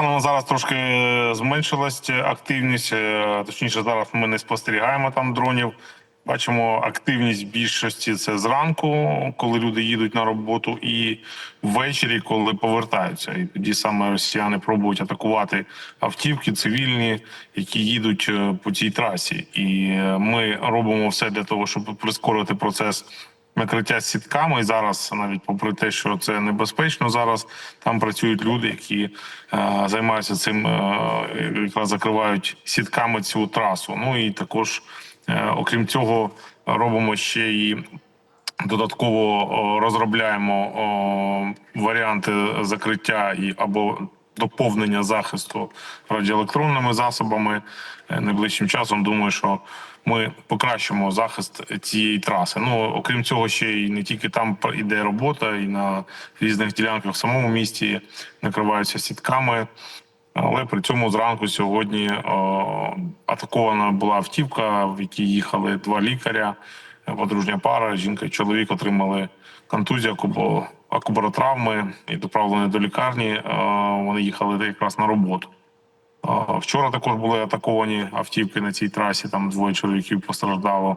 станом на зараз трошки е, зменшилась активність. е, Точніше, зараз ми не спостерігаємо там дронів. Бачимо активність більшості це зранку, коли люди їдуть на роботу, і ввечері, коли повертаються. І тоді саме росіяни пробують атакувати автівки цивільні, які їдуть е, по цій трасі. І е, ми робимо все для того, щоб прискорити процес накриття сітками. І зараз, навіть попри те, що це небезпечно, зараз там працюють люди, які е, займаються цим, е, якраз закривають сітками цю трасу. Ну і також, е, окрім цього, робимо ще і. Додатково розробляємо варіанти закриття і або доповнення захисту радіоелектронними засобами. Е, Найближчим часом думаю, що ми покращимо захист цієї траси. Ну окрім цього, ще й не тільки там іде робота, і на різних ділянках в самому місті накриваються сітками. Але при цьому зранку сьогодні о, атакована була автівка, в якій їхали два лікаря, подружня пара. Жінка і чоловік отримали контузію, акубаротравми і доправлені до лікарні. Вони їхали якраз на роботу. Вчора також були атаковані автівки на цій трасі. Там двоє чоловіків постраждало.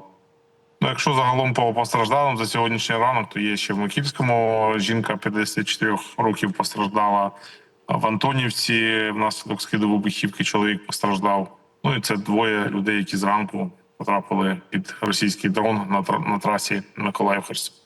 Ну, якщо загалом по постраждалим за сьогоднішній ранок, то є ще в Микільському жінка 54 років постраждала. В Антонівці внаслідок скиду вибухівки чоловік постраждав. Ну і це двоє людей, які зранку потрапили під російський дрон на, трасі Миколаїв Херсон.